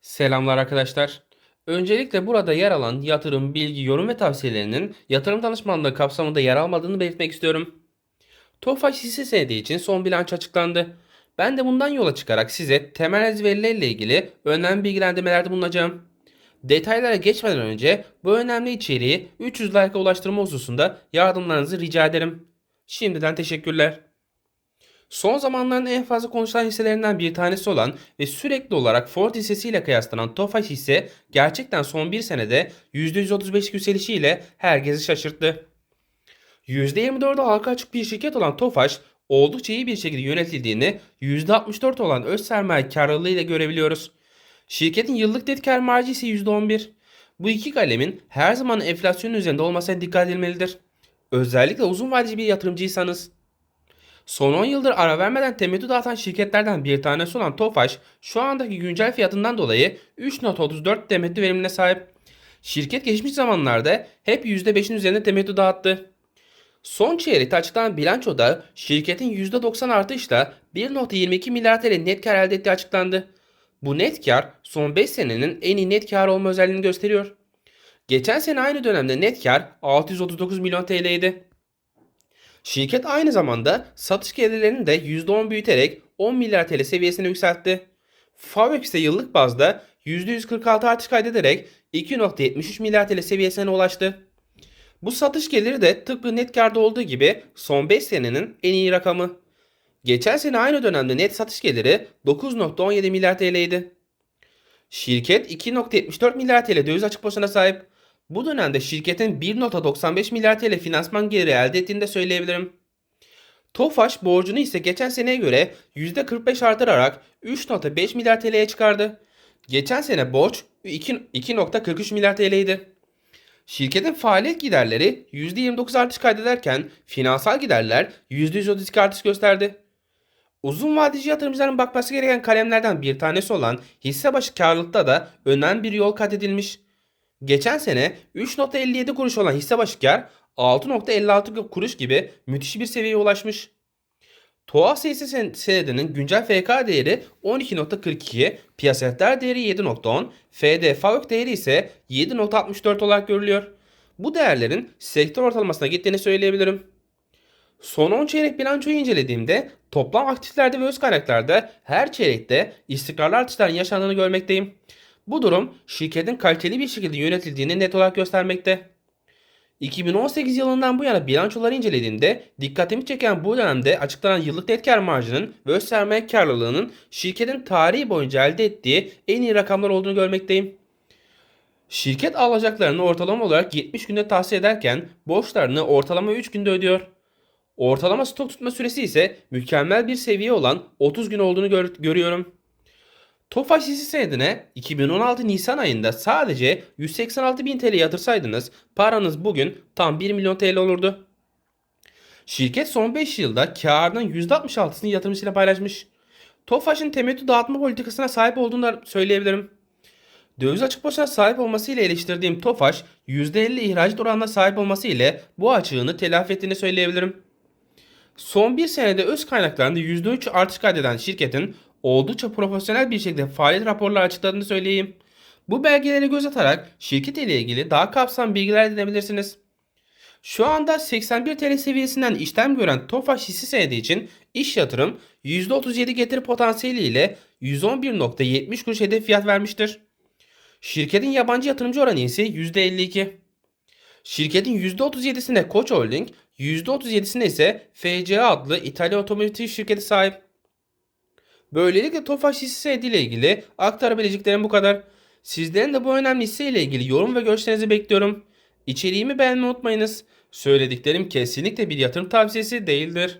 Selamlar arkadaşlar. Öncelikle burada yer alan yatırım, bilgi, yorum ve tavsiyelerinin yatırım danışmanlığı kapsamında yer almadığını belirtmek istiyorum. TOFAŞ hisse senedi için son bilanço açıklandı. Ben de bundan yola çıkarak size temel verilerle ilgili önemli bilgilendirmelerde bulunacağım. Detaylara geçmeden önce bu önemli içeriği 300 like'a ulaştırma hususunda yardımlarınızı rica ederim. Şimdiden teşekkürler. Son zamanların en fazla konuşulan hisselerinden bir tanesi olan ve sürekli olarak Ford hissesiyle kıyaslanan Tofaş hisse gerçekten son bir senede %135 yükselişiyle herkesi şaşırttı. %24'e halka açık bir şirket olan Tofaş oldukça iyi bir şekilde yönetildiğini %64 olan öz sermaye karlılığı ile görebiliyoruz. Şirketin yıllık net kar marjı ise %11. Bu iki kalemin her zaman enflasyonun üzerinde olmasına dikkat edilmelidir. Özellikle uzun vadeli bir yatırımcıysanız. Son 10 yıldır ara vermeden temettü dağıtan şirketlerden bir tanesi olan Tofaş şu andaki güncel fiyatından dolayı 3.34 temettü verimine sahip. Şirket geçmiş zamanlarda hep %5'in üzerinde temettü dağıttı. Son çeyrekte açıklanan bilançoda şirketin %90 artışla 1.22 milyar TL net kar elde ettiği açıklandı. Bu net kar son 5 senenin en iyi net kar olma özelliğini gösteriyor. Geçen sene aynı dönemde net kar 639 milyon TL'ydi. Şirket aynı zamanda satış gelirlerini de %10 büyüterek 10 milyar TL seviyesine yükseltti. Favex ise yıllık bazda %146 artış kaydederek 2.73 milyar TL seviyesine ulaştı. Bu satış geliri de tıpkı net karda olduğu gibi son 5 senenin en iyi rakamı. Geçen sene aynı dönemde net satış geliri 9.17 milyar TL'ydi. Şirket 2.74 milyar TL döviz açık pozisyona sahip. Bu dönemde şirketin 1.95 milyar TL finansman geliri elde ettiğini de söyleyebilirim. Tofaş borcunu ise geçen seneye göre %45 artırarak 3.5 milyar TL'ye çıkardı. Geçen sene borç 2 2.43 milyar TL'ydi. Şirketin faaliyet giderleri %29 artış kaydederken finansal giderler %132 artış gösterdi. Uzun vadeci yatırımcıların bakması gereken kalemlerden bir tanesi olan hisse başı karlılıkta da önemli bir yol kat edilmiş. Geçen sene 3.57 kuruş olan hisse başı kar 6.56 kuruş gibi müthiş bir seviyeye ulaşmış. Tuhaf hisse sen- senedinin güncel FK değeri 12.42, piyasetler değeri 7.10, FD FAVÖK değeri ise 7.64 olarak görülüyor. Bu değerlerin sektör ortalamasına gittiğini söyleyebilirim. Son 10 çeyrek bilançoyu incelediğimde toplam aktiflerde ve öz kaynaklarda her çeyrekte istikrarlı artışların yaşandığını görmekteyim. Bu durum şirketin kaliteli bir şekilde yönetildiğini net olarak göstermekte. 2018 yılından bu yana bilançoları incelediğimde dikkatimi çeken bu dönemde açıklanan yıllık net kar marjının ve öz sermaye karlılığının şirketin tarihi boyunca elde ettiği en iyi rakamlar olduğunu görmekteyim. Şirket alacaklarını ortalama olarak 70 günde tahsil ederken borçlarını ortalama 3 günde ödüyor. Ortalama stok tutma süresi ise mükemmel bir seviye olan 30 gün olduğunu gör- görüyorum. Tofaş hisse senedine 2016 Nisan ayında sadece 186 bin TL yatırsaydınız paranız bugün tam 1 milyon TL olurdu. Şirket son 5 yılda karının %66'sını yatırımcısıyla paylaşmış. Tofaş'ın temettü dağıtma politikasına sahip olduğunu da söyleyebilirim. Döviz açık boşluğa sahip olması ile eleştirdiğim Tofaş, %50 ihracat oranına sahip olması ile bu açığını telafi ettiğini söyleyebilirim. Son bir senede öz kaynaklarında %3 artış kaydeden şirketin oldukça profesyonel bir şekilde faaliyet raporları açıkladığını söyleyeyim. Bu belgeleri göz atarak şirket ile ilgili daha kapsamlı bilgiler edinebilirsiniz. Şu anda 81 TL seviyesinden işlem gören Tofaş hisse senedi için iş yatırım %37 getiri potansiyeli ile 111.70 kuruş hedef fiyat vermiştir. Şirketin yabancı yatırımcı oranı ise %52. Şirketin %37'sine Koç Holding, %37'sine ise FCA adlı İtalyan otomotiv şirketi sahip. Böylelikle Tofaş hisse senedi ile ilgili aktarabileceklerim bu kadar. Sizlerin de bu önemli hisse ile ilgili yorum ve görüşlerinizi bekliyorum. İçeriğimi beğenmeyi unutmayınız. Söylediklerim kesinlikle bir yatırım tavsiyesi değildir.